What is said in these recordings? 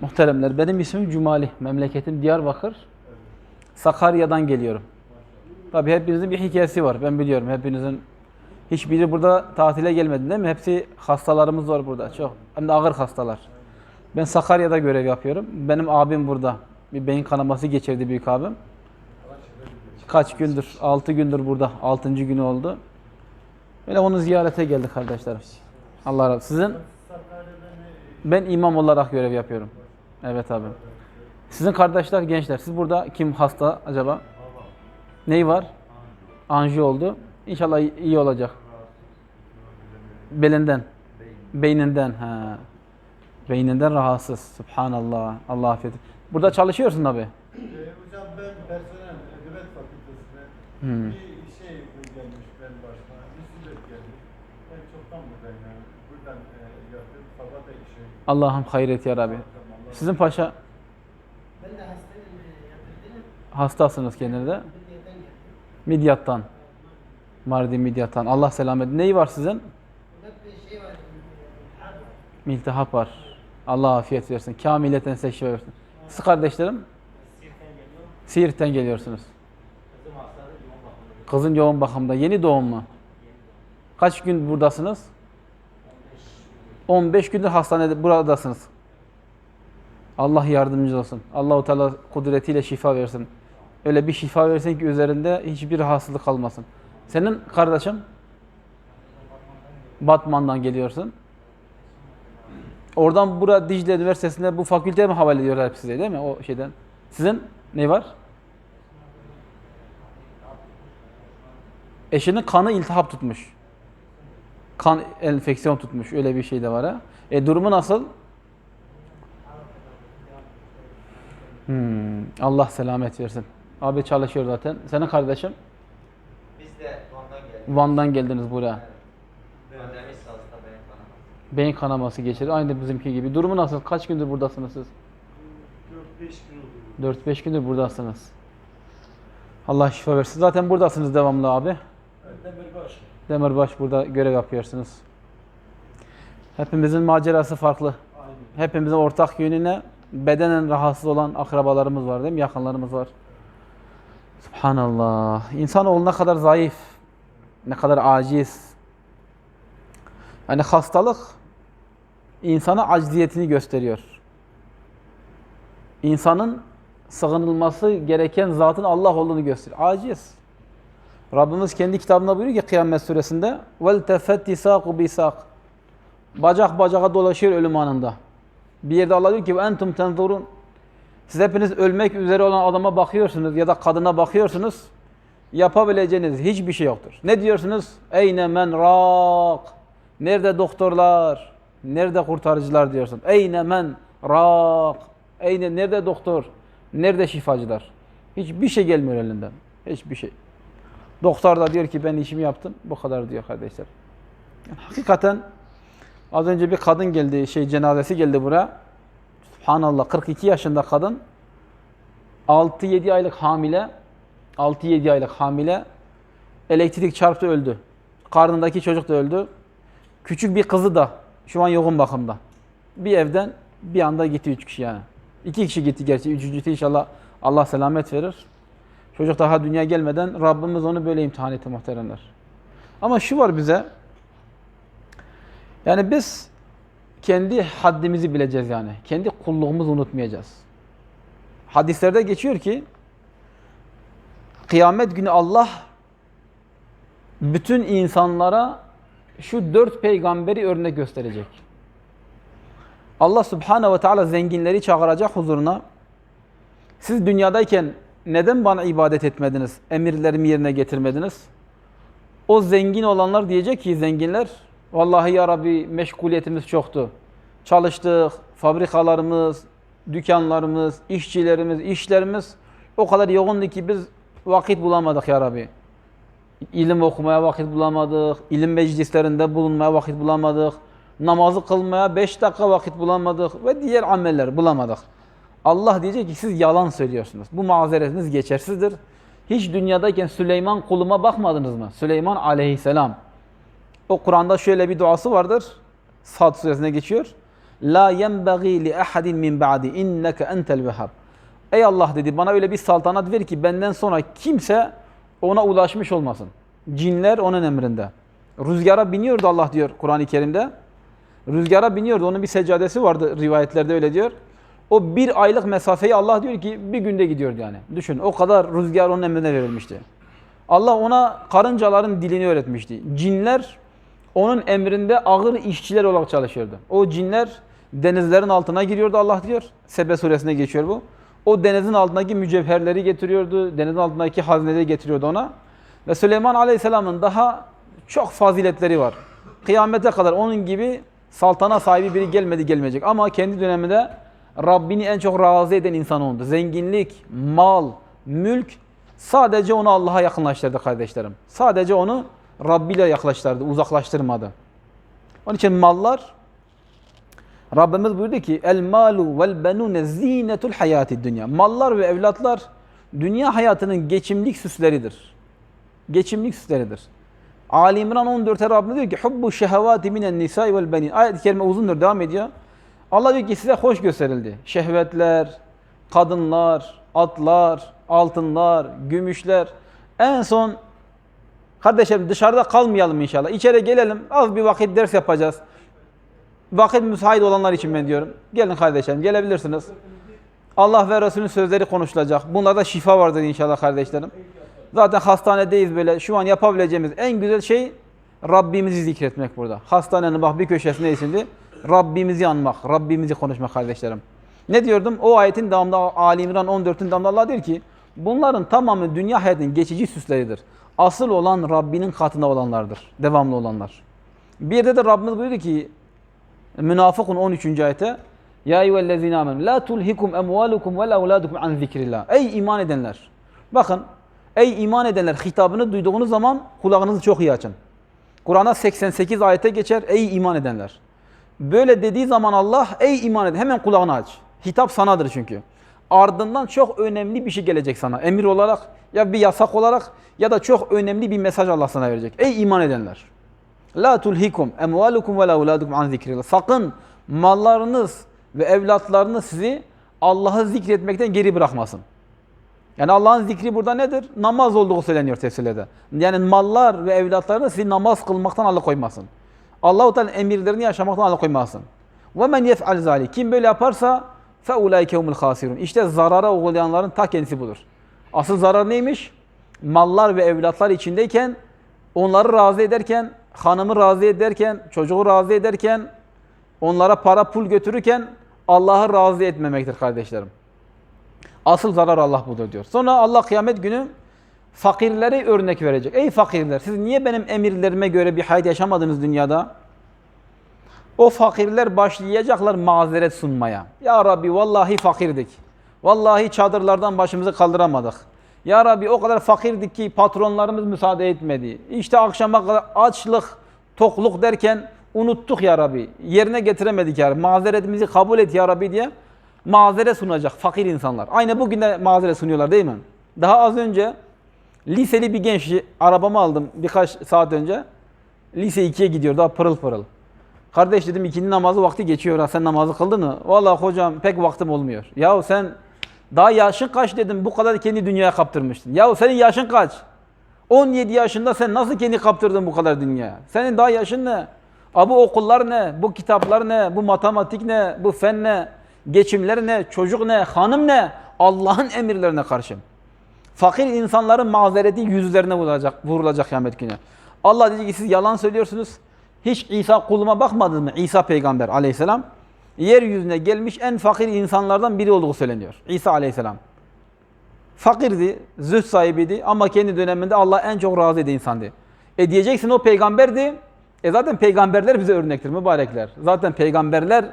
Muhteremler, benim ismim Cumali. Memleketim Diyarbakır. Sakarya'dan geliyorum. Tabii hepinizin bir hikayesi var. Ben biliyorum hepinizin. Hiçbiri burada tatile gelmedi değil mi? Hepsi hastalarımız var burada. Çok. Hem de ağır hastalar. Ben Sakarya'da görev yapıyorum. Benim abim burada. Bir beyin kanaması geçirdi büyük abim. Kaç gündür? 6 gündür burada. 6. günü oldu. Böyle onu ziyarete geldik kardeşlerim. Allah razı olsun. Sizin? Ben imam olarak görev yapıyorum. Evet abi. Sizin kardeşler gençler. Siz burada kim hasta acaba? Neyi var? Anji oldu. İnşallah iyi- olacak. Belinden. Beyninden. Ha. Beyninden rahatsız. Subhanallah. Allah affet. Burada çalışıyorsun abi. Ee, hocam ben personel edebiyat fakültesine Hmm. bir şey gelmiş ben başına, müsibet gelmiş. Ben çoktan buradayım yani. Buradan e, yapıyorum. Sabah da işe Allah'ım hayret ya Rabbi. Sizin paşa Ben de hastayım, hastasınız geldim. Midyattan. Mardin Midyattan. Allah selamet. Neyi var sizin? Şey var, harp var. Miltihap var. Allah afiyet versin. Kamileten şifa versin. Siz kardeşlerim. Siirt'ten geliyorsunuz. Kızım hastalığı yoğun bakımda. Kızın yoğun bakımda. Yeni doğum mu? Kaç gün buradasınız? 15 gündür hastanede buradasınız. Allah yardımcınız olsun. Allahu Teala kudretiyle şifa versin. Öyle bir şifa versin ki üzerinde hiçbir rahatsızlık kalmasın. Senin kardeşim Batman'dan geliyorsun. Oradan bura Dicle Üniversitesi'nde bu fakülteye mi havale ediyorlar hep size değil mi? O şeyden. Sizin ne var? Eşinin kanı iltihap tutmuş. Kan enfeksiyon tutmuş. Öyle bir şey de var ha. E durumu nasıl? Hmm, Allah selamet versin. Abi çalışıyor zaten. Senin kardeşim? Biz de Van'dan geldik. Van'dan geldiniz buraya. Pandemi sırasında beyin kanaması. Beyin kanaması geçirdi. Aynı bizimki gibi. Durumu nasıl? Kaç gündür buradasınız siz? 4-5 gün oluyor. 4-5 gündür buradasınız. Allah şifa versin. Zaten buradasınız devamlı abi. Demirbaş. Demirbaş burada görev yapıyorsunuz. Hepimizin macerası farklı. Aynen. Hepimizin ortak yönüne bedenen rahatsız olan akrabalarımız var değil mi? Yakınlarımız var. Subhanallah. İnsanoğlu ne kadar zayıf, ne kadar aciz. Yani hastalık insana acziyetini gösteriyor. İnsanın sığınılması gereken zatın Allah olduğunu gösteriyor. Aciz. Rabbimiz kendi kitabında buyuruyor ki Kıyamet suresinde tefetti saku bisak. Bacak bacağa dolaşıyor ölüm anında. Bir yerde Allah diyor ki entum tenzurun. Siz hepiniz ölmek üzere olan adama bakıyorsunuz ya da kadına bakıyorsunuz. Yapabileceğiniz hiçbir şey yoktur. Ne diyorsunuz? Eyne men rak. Nerede doktorlar? Nerede kurtarıcılar diyorsun? Eyne men rak. Eyne nerede doktor? Nerede şifacılar? Hiçbir şey gelmiyor elinden. Hiçbir şey. Doktor da diyor ki ben işimi yaptım. Bu kadar diyor kardeşler. Yani hakikaten az önce bir kadın geldi, şey cenazesi geldi buraya. Subhanallah 42 yaşında kadın. 6-7 aylık hamile. 6-7 aylık hamile. Elektrik çarptı öldü. Karnındaki çocuk da öldü. Küçük bir kızı da şu an yoğun bakımda. Bir evden bir anda gitti üç kişi yani. İki kişi gitti gerçi. Üçüncüsü inşallah Allah selamet verir. Çocuk daha dünya gelmeden Rabbimiz onu böyle imtihan etti muhteremler. Ama şu var bize. Yani biz kendi haddimizi bileceğiz yani. Kendi kulluğumuzu unutmayacağız. Hadislerde geçiyor ki kıyamet günü Allah bütün insanlara şu dört peygamberi örnek gösterecek. Allah subhanehu ve teala zenginleri çağıracak huzuruna. Siz dünyadayken neden bana ibadet etmediniz? Emirlerimi yerine getirmediniz? O zengin olanlar diyecek ki zenginler, vallahi ya Rabbi meşguliyetimiz çoktu. Çalıştık, fabrikalarımız, dükkanlarımız, işçilerimiz, işlerimiz o kadar yoğundu ki biz vakit bulamadık ya Rabbi. İlim okumaya vakit bulamadık, ilim meclislerinde bulunmaya vakit bulamadık, namazı kılmaya beş dakika vakit bulamadık ve diğer ameller bulamadık. Allah diyecek ki siz yalan söylüyorsunuz. Bu mazeretiniz geçersizdir. Hiç dünyadayken Süleyman kuluma bakmadınız mı? Süleyman aleyhisselam. O Kur'an'da şöyle bir duası vardır. Sad suresine geçiyor. La yenbagî li ahadin min ba'di inneke entel vehhab. Ey Allah dedi bana öyle bir saltanat ver ki benden sonra kimse ona ulaşmış olmasın. Cinler onun emrinde. Rüzgara biniyordu Allah diyor Kur'an-ı Kerim'de. Rüzgara biniyordu. Onun bir seccadesi vardı rivayetlerde öyle diyor. O bir aylık mesafeyi Allah diyor ki bir günde gidiyordu yani. Düşün o kadar rüzgar onun emrine verilmişti. Allah ona karıncaların dilini öğretmişti. Cinler onun emrinde ağır işçiler olarak çalışıyordu. O cinler denizlerin altına giriyordu Allah diyor. Sebe suresine geçiyor bu. O denizin altındaki mücevherleri getiriyordu. Denizin altındaki hazineleri getiriyordu ona. Ve Süleyman Aleyhisselam'ın daha çok faziletleri var. Kıyamete kadar onun gibi saltana sahibi biri gelmedi gelmeyecek. Ama kendi döneminde Rabbini en çok razı eden insan oldu. Zenginlik, mal, mülk sadece onu Allah'a yakınlaştırdı kardeşlerim. Sadece onu Rabbi ile yaklaştırdı, uzaklaştırmadı. Onun için mallar Rabbimiz buyurdu ki el malu vel benune zinetul hayati dünya. Mallar ve evlatlar dünya hayatının geçimlik süsleridir. Geçimlik süsleridir. Ali İmran 14'te Rabbimiz diyor ki hubbu şehevati minen nisai vel benin. Ayet-i kerime uzundur devam ediyor. Allah diyor ki size hoş gösterildi. Şehvetler, kadınlar, atlar, altınlar, gümüşler. En son kardeşlerim dışarıda kalmayalım inşallah. İçeri gelelim. Az bir vakit ders yapacağız. Vakit müsait olanlar için ben diyorum. Gelin kardeşlerim gelebilirsiniz. Allah ve Resulünün sözleri konuşulacak. Bunlarda şifa vardır inşallah kardeşlerim. Zaten hastanedeyiz böyle. Şu an yapabileceğimiz en güzel şey Rabbimizi zikretmek burada. Hastanenin bak bir köşesinde şimdi Rabbimizi anmak, Rabbimizi konuşmak kardeşlerim. Ne diyordum? O ayetin devamında Ali İmran 14'ün devamında Allah diyor ki bunların tamamı dünya hayatının geçici süsleridir. Asıl olan Rabbinin katında olanlardır. Devamlı olanlar. Bir yerde de Rabbimiz buyurdu ki Münafıkun 13. ayete Ya eyyühellezine amenu la tulhikum emvalukum ve evladukum an zikrillah. Ey iman edenler. Bakın ey iman edenler hitabını duyduğunuz zaman kulağınızı çok iyi açın. Kur'an'a 88 ayete geçer ey iman edenler. Böyle dediği zaman Allah ey iman eden hemen kulağını aç. Hitap sanadır çünkü. Ardından çok önemli bir şey gelecek sana. Emir olarak ya bir yasak olarak ya da çok önemli bir mesaj Allah sana verecek. Ey iman edenler. La tulhikum emvalukum ve la evladukum an zikrillah. Sakın mallarınız ve evlatlarınız sizi Allah'ı zikretmekten geri bırakmasın. Yani Allah'ın zikri burada nedir? Namaz olduğu söyleniyor tefsirlerde. Yani mallar ve evlatlarını sizi namaz kılmaktan alıkoymasın. Allah-u Teala emirlerini yaşamaktan alıkoymasın. Ve men yef'al zalik. Kim böyle yaparsa ulaike humul hasirun. İşte zarara uğrayanların ta kendisi budur. Asıl zarar neymiş? Mallar ve evlatlar içindeyken onları razı ederken, hanımı razı ederken, çocuğu razı ederken, onlara para pul götürürken Allah'ı razı etmemektir kardeşlerim. Asıl zarar Allah budur diyor. Sonra Allah kıyamet günü fakirlere örnek verecek. Ey fakirler siz niye benim emirlerime göre bir hayat yaşamadınız dünyada? O fakirler başlayacaklar mazeret sunmaya. Ya Rabbi vallahi fakirdik. Vallahi çadırlardan başımızı kaldıramadık. Ya Rabbi o kadar fakirdik ki patronlarımız müsaade etmedi. İşte akşama kadar açlık, tokluk derken unuttuk ya Rabbi. Yerine getiremedik ya Rabbi. Mazeretimizi kabul et ya Rabbi diye mazeret sunacak fakir insanlar. Aynı bugün de mazeret sunuyorlar değil mi? Daha az önce liseli bir genç arabamı aldım birkaç saat önce. Lise 2'ye gidiyor daha pırıl pırıl. Kardeş dedim ikindi namazı vakti geçiyor ha sen namazı kıldın mı? Vallahi hocam pek vaktim olmuyor. Yahu sen daha yaşın kaç dedim bu kadar kendi dünyaya kaptırmıştın. Yahu senin yaşın kaç? 17 yaşında sen nasıl kendi kaptırdın bu kadar dünyaya? Senin daha yaşın ne? Ha, bu okullar ne? Bu kitaplar ne? Bu matematik ne? Bu fen ne? Geçimler ne? Çocuk ne? Hanım ne? Allah'ın emirlerine karşı. Fakir insanların mazereti yüzlerine vurulacak, vurulacak kıyamet günü. Allah dedi ki siz yalan söylüyorsunuz. Hiç İsa kuluma bakmadınız mı? İsa peygamber aleyhisselam. Yeryüzüne gelmiş en fakir insanlardan biri olduğu söyleniyor. İsa aleyhisselam. Fakirdi, zühd sahibiydi ama kendi döneminde Allah en çok razı eden insandı. E diyeceksin o peygamberdi. E zaten peygamberler bize örnektir mübarekler. Zaten peygamberler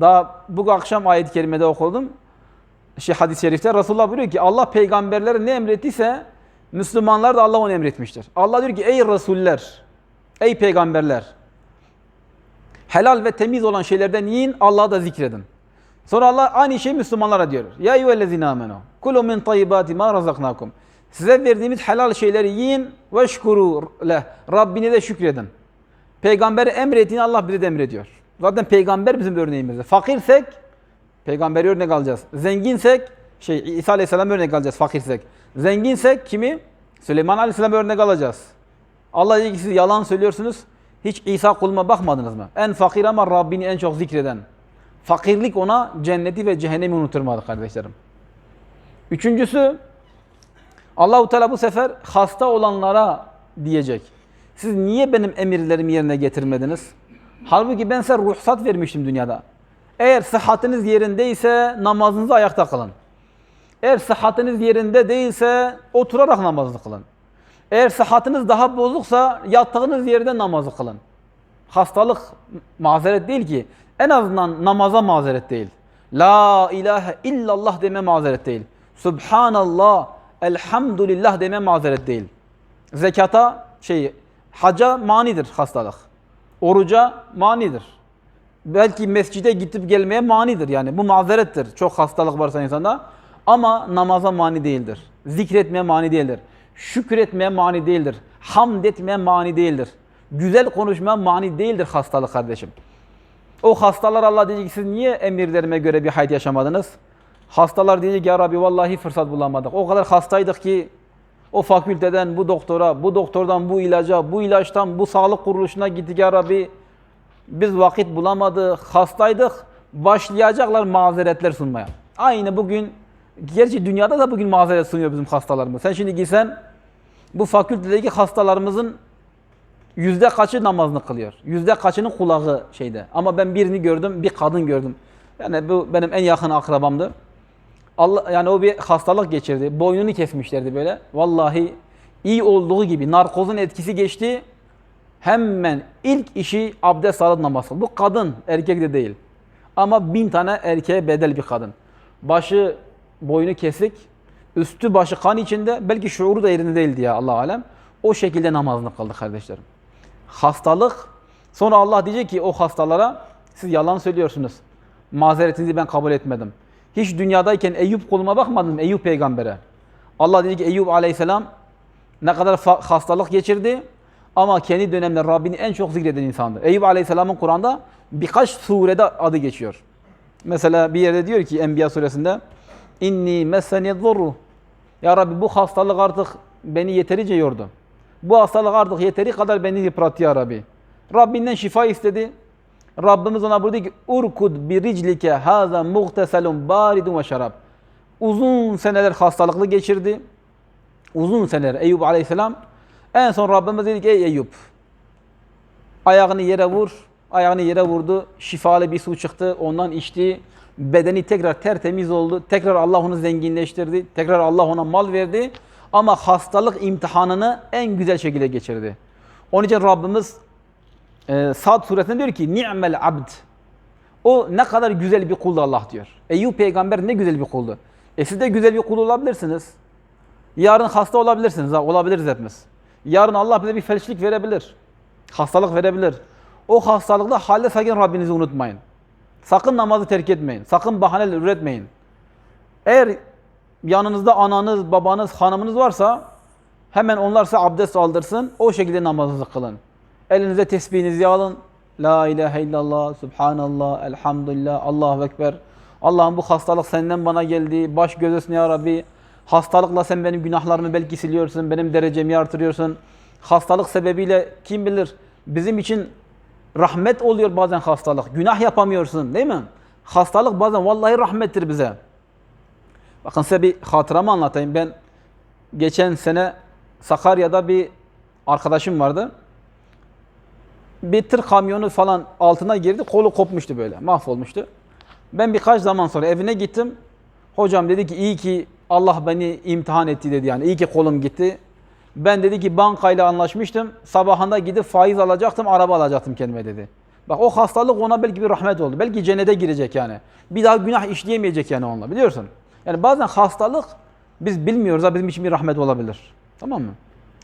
daha bu akşam ayet-i kerimede okudum. Şey hadis-i şerifte Resulullah buyuruyor ki Allah peygamberlere ne emrettiyse Müslümanlar da Allah onu emretmiştir. Allah diyor ki ey Resuller, ey peygamberler helal ve temiz olan şeylerden yiyin Allah'ı da zikredin. Sonra Allah aynı şeyi Müslümanlara diyor. Ya eyyühellezine amenu kulu min tayyibati ma razaknakum. Size verdiğimiz helal şeyleri yiyin ve şkuru leh. Rabbine de şükredin. Peygamberi emrettiğini Allah bize de emrediyor. Zaten peygamber bizim örneğimizde. Fakirsek peygamberi örnek alacağız. Zenginsek şey İsa Aleyhisselam örnek alacağız fakirsek. Zenginsek kimi? Süleyman Aleyhisselam örnek alacağız. Allah diyor ki siz yalan söylüyorsunuz. Hiç İsa kuluma bakmadınız mı? En fakir ama Rabbini en çok zikreden. Fakirlik ona cenneti ve cehennemi unutturmadı kardeşlerim. Üçüncüsü Allahu Teala bu sefer hasta olanlara diyecek. Siz niye benim emirlerimi yerine getirmediniz? Halbuki ben size ruhsat vermiştim dünyada. Eğer sıhhatiniz yerindeyse namazınızı ayakta kılın. Eğer sıhhatiniz yerinde değilse oturarak namazı kılın. Eğer sıhhatiniz daha bozuksa yattığınız yerde namazı kılın. Hastalık mazeret değil ki. En azından namaza mazeret değil. La ilahe illallah deme mazeret değil. Subhanallah, elhamdülillah deme mazeret değil. Zekata, şey, haca manidir hastalık. Oruca manidir. Belki mescide gidip gelmeye manidir yani. Bu mazerettir. Çok hastalık varsa insanda. Ama namaza mani değildir. Zikretmeye mani değildir. Şükretmeye mani değildir. Hamd etmeye mani değildir. Güzel konuşmaya mani değildir hastalık kardeşim. O hastalar Allah diyecek siz niye emirlerime göre bir hayat yaşamadınız? Hastalar diyecek ya Rabbi vallahi fırsat bulamadık. O kadar hastaydık ki o fakülteden bu doktora, bu doktordan bu ilaca, bu ilaçtan bu sağlık kuruluşuna gittik ya Rabbi. Biz vakit bulamadık, hastaydık. Başlayacaklar mazeretler sunmaya. Aynı bugün, gerçi dünyada da bugün mazeret sunuyor bizim hastalarımız. Sen şimdi gitsen bu fakültedeki hastalarımızın yüzde kaçı namazını kılıyor? Yüzde kaçının kulağı şeyde. Ama ben birini gördüm, bir kadın gördüm. Yani bu benim en yakın akrabamdı. Allah yani o bir hastalık geçirdi. Boynunu kesmişlerdi böyle. Vallahi iyi olduğu gibi narkozun etkisi geçti. Hemen ilk işi abdest alıp namaz kıldı. Bu kadın, erkek de değil. Ama bin tane erkeğe bedel bir kadın. Başı, boynu kesik, üstü başı kan içinde. Belki şuuru da yerinde değildi ya Allah alem. O şekilde namazını kıldı kardeşlerim. Hastalık. Sonra Allah diyecek ki o hastalara siz yalan söylüyorsunuz. Mazeretinizi ben kabul etmedim. Hiç dünyadayken Eyüp koluma bakmadın mı Eyüp peygambere? Allah dedi ki Eyüp aleyhisselam ne kadar hastalık geçirdi ama kendi döneminde Rabbini en çok zikreden insandı. Eyüp aleyhisselamın Kur'an'da birkaç surede adı geçiyor. Mesela bir yerde diyor ki Enbiya suresinde inni meseni zurru Ya Rabbi bu hastalık artık beni yeterince yordu. Bu hastalık artık yeteri kadar beni yıprattı ya Rabbi. Rabbinden şifa istedi. Rabbimiz ona buyurdu ki urkud bi riclike haza muhteselun baridun ve şarab. Uzun seneler hastalıklı geçirdi. Uzun seneler Eyüp aleyhisselam. En son Rabbimiz dedi ki ey Eyüp ayağını yere vur. Ayağını yere vurdu. Şifalı bir su çıktı. Ondan içti. Bedeni tekrar tertemiz oldu. Tekrar Allah onu zenginleştirdi. Tekrar Allah ona mal verdi. Ama hastalık imtihanını en güzel şekilde geçirdi. Onun için Rabbimiz e, Sad suresinde diyor ki ni'mel abd. O ne kadar güzel bir kuldu Allah diyor. Eyüp peygamber ne güzel bir kuldu. E siz de güzel bir kul olabilirsiniz. Yarın hasta olabilirsiniz. Ha, olabiliriz hepimiz. Yarın Allah bize bir felçlik verebilir. Hastalık verebilir. O hastalıkta halde sakın Rabbinizi unutmayın. Sakın namazı terk etmeyin. Sakın bahaneler üretmeyin. Eğer yanınızda ananız, babanız, hanımınız varsa hemen onlarsa abdest aldırsın. O şekilde namazınızı kılın. Elinize tesbihinizi alın. La ilahe illallah, subhanallah, elhamdülillah, Allahu Ekber. Allah'ım bu hastalık senden bana geldi. Baş gözesin ya Rabbi. Hastalıkla sen benim günahlarımı belki siliyorsun. Benim derecemi artırıyorsun. Hastalık sebebiyle kim bilir bizim için rahmet oluyor bazen hastalık. Günah yapamıyorsun değil mi? Hastalık bazen vallahi rahmettir bize. Bakın size bir hatıramı anlatayım. Ben geçen sene Sakarya'da bir arkadaşım vardı. Bir tır kamyonu falan altına girdi. Kolu kopmuştu böyle. Mahvolmuştu. Ben birkaç zaman sonra evine gittim. Hocam dedi ki iyi ki Allah beni imtihan etti dedi yani. İyi ki kolum gitti. Ben dedi ki bankayla anlaşmıştım. Sabahında gidip faiz alacaktım, araba alacaktım kendime dedi. Bak o hastalık ona belki bir rahmet oldu. Belki cennete girecek yani. Bir daha günah işleyemeyecek yani onunla biliyorsun. Yani bazen hastalık biz bilmiyoruz da bizim için bir rahmet olabilir. Tamam mı?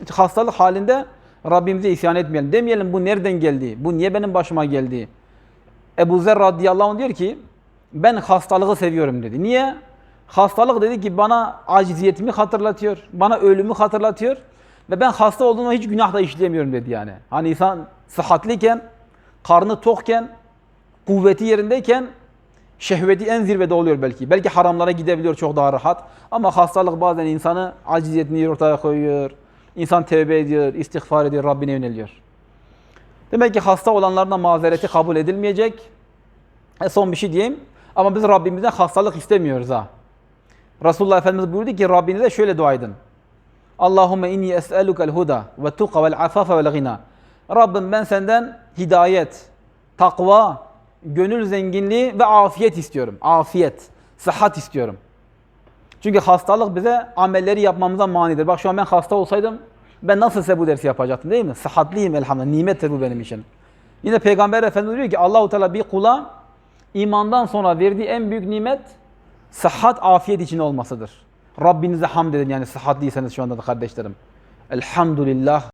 İşte hastalık halinde Rabbimize isyan etmeyelim. Demeyelim bu nereden geldi? Bu niye benim başıma geldi? Ebu Zer radıyallahu anh diyor ki ben hastalığı seviyorum dedi. Niye? Hastalık dedi ki bana aciziyetimi hatırlatıyor. Bana ölümü hatırlatıyor. Ve ben hasta olduğumda hiç günah da işleyemiyorum dedi yani. Hani insan sıhhatliyken, karnı tokken kuvveti yerindeyken şehveti en zirvede oluyor belki. Belki haramlara gidebiliyor çok daha rahat. Ama hastalık bazen insanı aciziyetini ortaya koyuyor. İnsan tevbe ediyor, istiğfar ediyor, Rabbine yöneliyor. Demek ki hasta olanlardan mazereti kabul edilmeyecek. E son bir şey diyeyim. Ama biz Rabbimizden hastalık istemiyoruz ha. Resulullah Efendimiz buyurdu ki Rabbinize şöyle dua edin. Allahümme inni es'elukel huda ve tuqa vel afafe vel gina. Rabbim ben senden hidayet, takva, gönül zenginliği ve afiyet istiyorum. Afiyet, sıhhat istiyorum. Çünkü hastalık bize amelleri yapmamıza manidir. Bak şu an ben hasta olsaydım ben nasıl size bu dersi yapacaktım değil mi? Sıhhatliyim elhamdülillah. Nimettir bu benim için. Yine Peygamber Efendimiz diyor ki Allahu Teala bir kula imandan sonra verdiği en büyük nimet sıhhat, afiyet için olmasıdır. Rabbinize hamd edin yani sıhhatliyseniz şu anda da kardeşlerim. Elhamdülillah